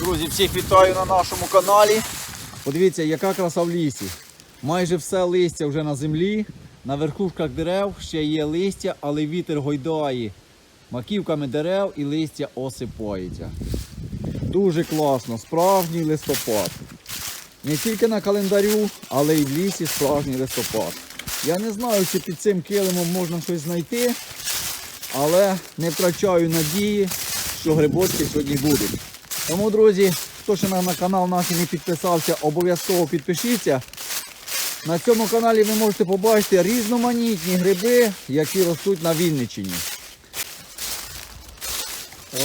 Друзі, всіх вітаю на нашому каналі. Подивіться, яка краса в лісі. Майже все листя вже на землі. На верхушках дерев ще є листя, але вітер гойдає маківками дерев і листя осипається. Дуже класно, справжній листопад. Не тільки на календарю, але й в лісі справжній листопад. Я не знаю, чи під цим килимом можна щось знайти, але не втрачаю надії, що грибочки сьогодні будуть. Тому, друзі, хто ще на, на канал наш не підписався, обов'язково підпишіться. На цьому каналі ви можете побачити різноманітні гриби, які ростуть на Вінниччині.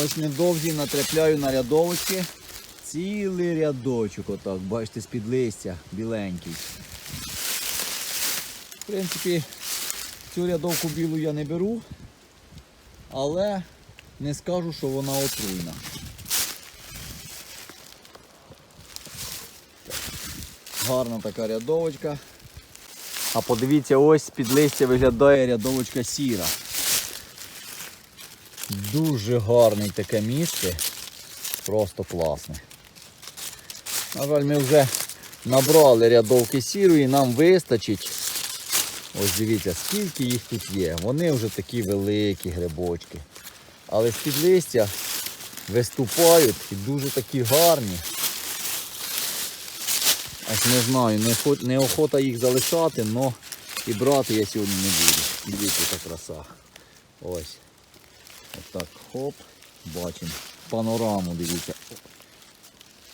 Ось недовгі натрапляю на рядовочки. Цілий рядочок, отак, бачите, з-під листя біленький. В принципі, цю рядовку білу я не беру, але не скажу, що вона отруйна. Гарна така рядовочка. А подивіться, ось під листя виглядає рядовочка сіра. Дуже гарне таке місце. Просто класне. На жаль, ми вже набрали рядовки сірої, нам вистачить. Ось дивіться, скільки їх тут є. Вони вже такі великі грибочки. Але з-під листя виступають і дуже такі гарні. Аж не знаю, не хо- неохота їх залишати, але і брати я сьогодні не буду. Дивіться, яка краса. Ось. Отак, хоп, бачимо. Панораму, дивіться.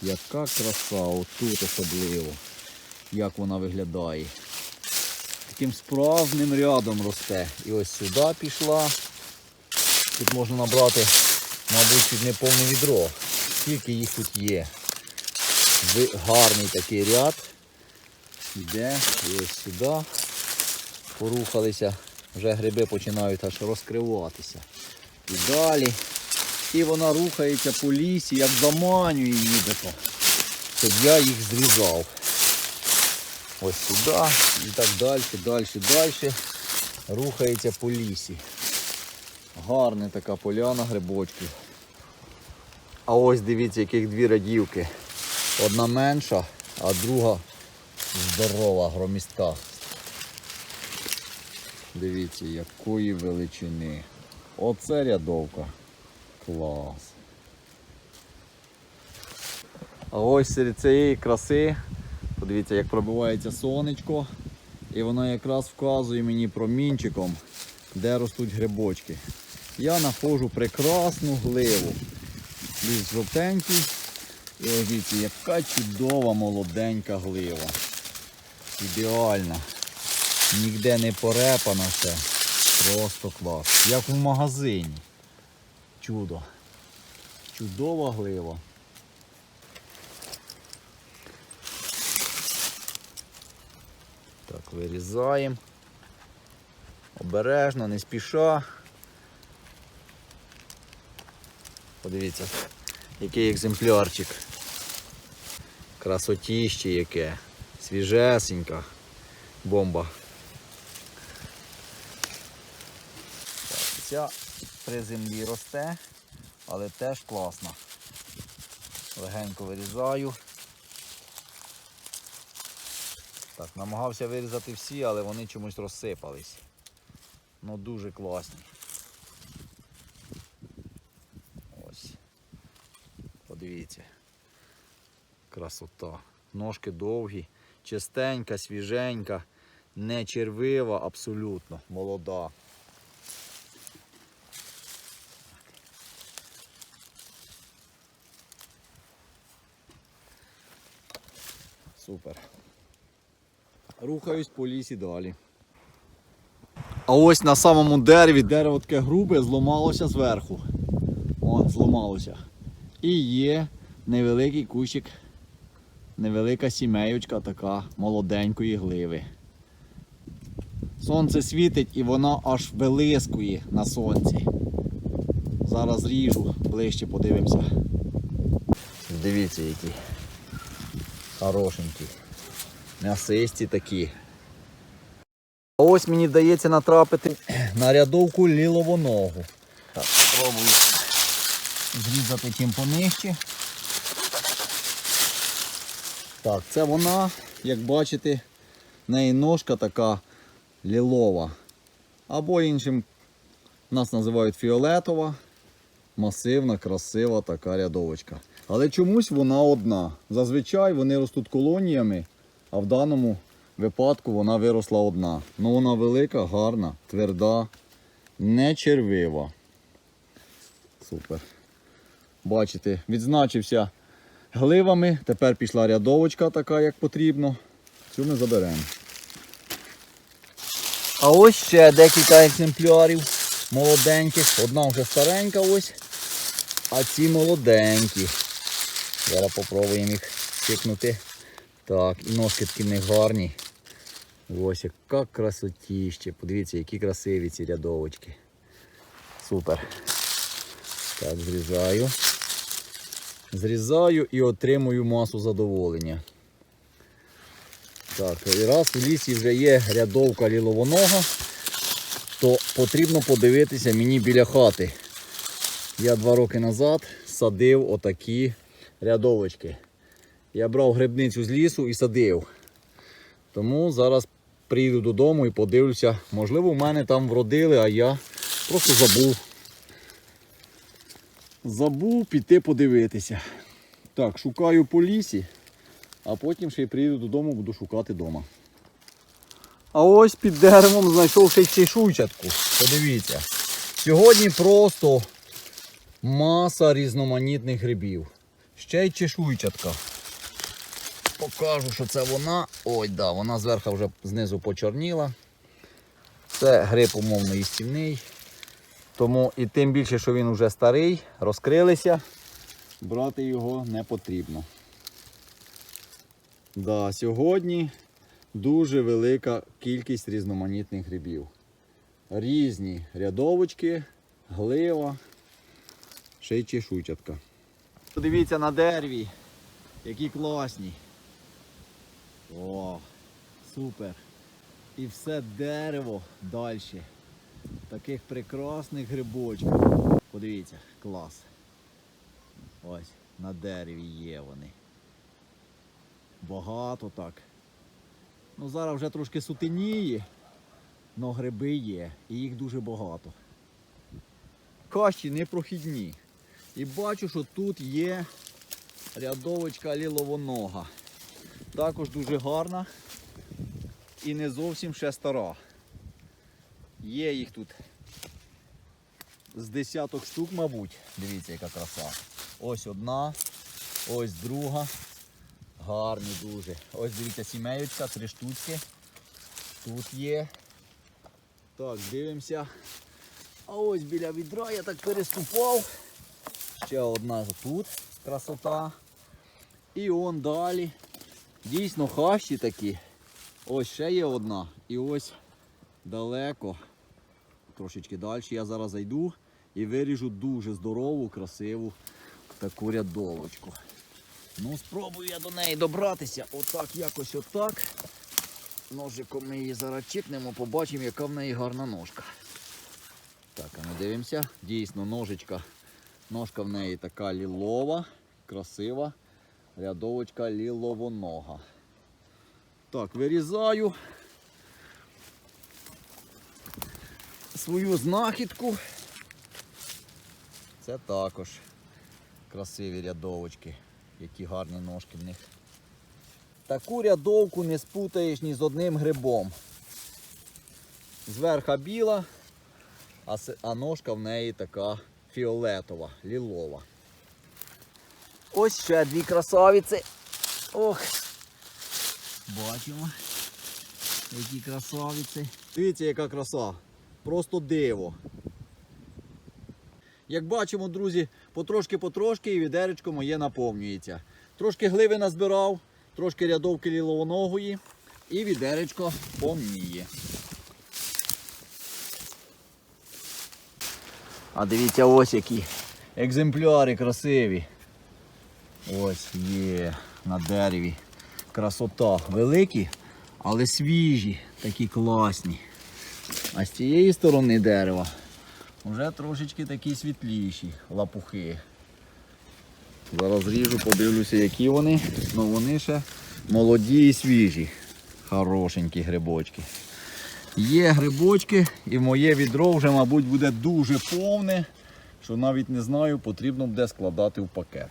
Яка краса, отут особливо. Як вона виглядає. Таким справжнім рядом росте. І ось сюди пішла. Тут можна набрати, мабуть, чуть не повне відро. Скільки їх тут є. Гарний такий ряд. Йде і ось сюди. Порухалися. Вже гриби починають аж розкриватися. І далі. І вона рухається по лісі, як заманює нібито. Щоб я їх зрізав. Ось сюди і так далі, далі, далі. Рухається по лісі. Гарна така поляна грибочків. А ось дивіться, яких дві радівки. Одна менша, а друга здорова, громістка. Дивіться, якої величини. Оце рядовка. Клас. А ось серед цієї краси, подивіться, як пробивається сонечко. І воно якраз вказує мені промінчиком, де ростуть грибочки. Я знаходжу прекрасну гливу. Ліс жовтенький. І ось яка чудова молоденька глива. Ідеальна. Ніде не порепана все. Просто клас. Як в магазині. Чудо. Чудова глива. Так, вирізаємо. Обережно, не спіша. Подивіться, який екземплярчик. Красотіще яке. Свіжесенька. Бомба. Ця при землі росте, але теж класна. Легенько вирізаю. Так, намагався вирізати всі, але вони чомусь розсипались. Ну дуже класні. Ось. Подивіться. Красота. Ножки довгі, чистенька, свіженька, не червива, абсолютно, молода. Супер. Рухаюсь по лісі далі. А ось на самому дереві дерево таке грубе зламалося зверху. О, зламалося. І є невеликий кущик, невелика сімеючка така молоденької гливи. Сонце світить і вона аж вилискує на сонці. Зараз ріжу, ближче подивимося. Дивіться які. Хорошенькі. М'ясисті такі. А ось мені вдається натрапити на рядовку ліловоногу. Так, спробую зрізати чим понижче. Так, це вона, як бачите, в неї ножка така лілова. Або іншим нас називають фіолетова, масивна, красива така рядовочка. Але чомусь вона одна. Зазвичай вони ростуть колоніями, а в даному випадку вона виросла одна. Ну вона велика, гарна, тверда, не червива. Супер. Бачите, відзначився гливами. Тепер пішла рядовочка така, як потрібно. Цю ми заберемо. А ось ще декілька екземплярів молоденьких. Одна вже старенька ось. А ці молоденькі. Зараз попробуємо їх стикнути. Так, і ножки такі них гарні. Ось яка красотіще. Подивіться, які красиві ці рядовочки. Супер. Так, зрізаю. Зрізаю і отримую масу задоволення. Так, і раз в лісі вже є рядовка ліловоного, то потрібно подивитися мені біля хати. Я два роки назад садив отакі рядовочки. Я брав грибницю з лісу і садив. Тому зараз приїду додому і подивлюся. Можливо, в мене там вродили, а я просто забув. Забув піти подивитися. Так, шукаю по лісі, а потім ще й приїду додому, буду шукати вдома. А ось під деревом знайшов ще й чешуйчатку. Подивіться. Сьогодні просто маса різноманітних грибів. Ще й чешуйчатка. Покажу, що це вона. Ой, да, вона зверху вже знизу почорніла. Це гриб умовно істівний. Тому і тим більше, що він вже старий, розкрилися, брати його не потрібно. Да, сьогодні дуже велика кількість різноманітних грибів. Різні рядовочки, глива, ще й чешуйчатка. Подивіться на дереві, які класні. О, супер. І все дерево далі. Таких прекрасних грибочків. Подивіться, клас. Ось, на дереві є вони. Багато так. Ну зараз вже трошки сутеніє, але гриби є і їх дуже багато. Кащі непрохідні. І бачу, що тут є рядовочка ліловонога. Також дуже гарна і не зовсім ще стара. Є їх тут з десяток штук, мабуть. Дивіться, яка краса. Ось одна, ось друга. Гарні дуже. Ось дивіться, сімеються, три штучки. Тут є. Так, дивимося. А ось біля відра я так переступав. Ще одна тут красота. І он далі. Дійсно хащі такі. Ось ще є одна. І ось далеко, трошечки далі. Я зараз зайду і виріжу дуже здорову, красиву таку рядовочку. Ну, спробую я до неї добратися. Отак, якось отак. Ножиком ми її зараз чіпнемо, побачимо, яка в неї гарна ножка. Так, а ми дивимося. Дійсно, ножичка. Ножка в неї така лілова, красива. Рядовочка ліловонога. Так, вирізаю свою знахідку. Це також красиві рядовочки, які гарні ножки в них. Таку рядовку не спутаєш ні з одним грибом. Зверха біла, а, ножка в неї така фіолетова, лілова. Ось ще дві красавиці. Ох. Бачимо. Які красавиці. Дивіться, яка краса. Просто диво. Як бачимо, друзі, потрошки-потрошки і відеречко моє наповнюється. Трошки гливи назбирав, трошки рядовки ліловоногої і відеречко повніє. А дивіться, ось які екземпляри красиві. Ось є на дереві. Красота. Великі, але свіжі, такі класні. А з цієї сторони дерева вже трошечки такі світліші лапухи. Зараз ріжу, подивлюся, які вони. Ну вони ще молоді і свіжі. Хорошенькі грибочки. Є грибочки, і моє відро вже, мабуть, буде дуже повне, що навіть не знаю, потрібно буде складати в пакет.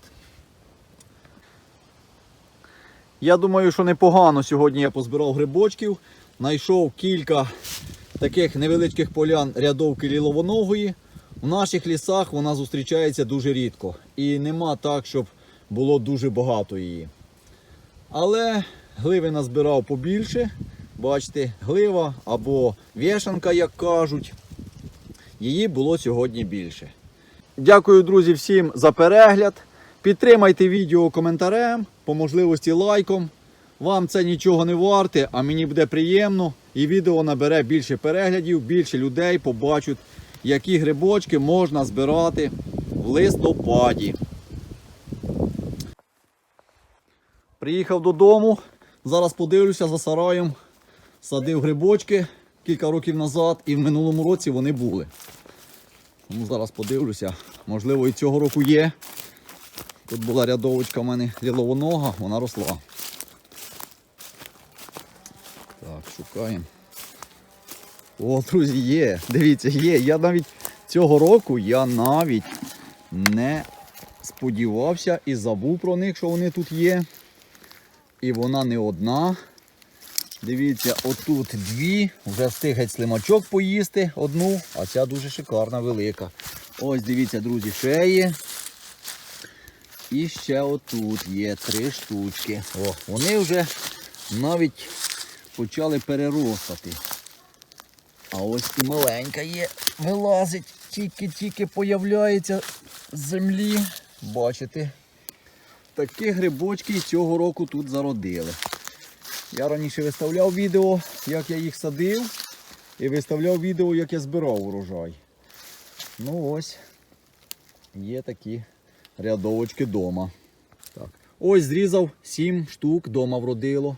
Я думаю, що непогано сьогодні я позбирав грибочків. Знайшов кілька таких невеличких полян рядовки ліловоногої. В наших лісах вона зустрічається дуже рідко. І нема так, щоб було дуже багато її. Але гливи назбирав побільше. Бачите, глива або вішанка, як кажуть. Її було сьогодні більше. Дякую, друзі, всім за перегляд. Підтримайте відео коментарем, по можливості лайком. Вам це нічого не варте, а мені буде приємно. І відео набере більше переглядів, більше людей побачать, які грибочки можна збирати в листопаді. Приїхав додому. Зараз подивлюся за сараєм. Садив грибочки кілька років назад і в минулому році вони були. Ну, зараз подивлюся. Можливо, і цього року є. Тут була рядовочка в мене ліловонога, вона росла. Так, шукаємо. О, друзі, є. Дивіться, є. Я навіть цього року я навіть не сподівався і забув про них, що вони тут є. І вона не одна. Дивіться, отут дві. Вже встиг геть слимачок поїсти одну, а ця дуже шикарна, велика. Ось дивіться, друзі, ще є. І ще отут є три штучки. О, вони вже навіть почали переростати. А ось і маленька є, вилазить, тільки-тільки появляється з землі. Бачите? Такі грибочки цього року тут зародили. Я раніше виставляв відео, як я їх садив, і виставляв відео, як я збирав урожай. Ну ось, є такі рядовочки вдома. Так. Ось зрізав 7 штук, вдома вродило.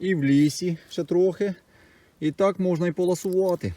І в лісі ще трохи. І так можна і поласувати.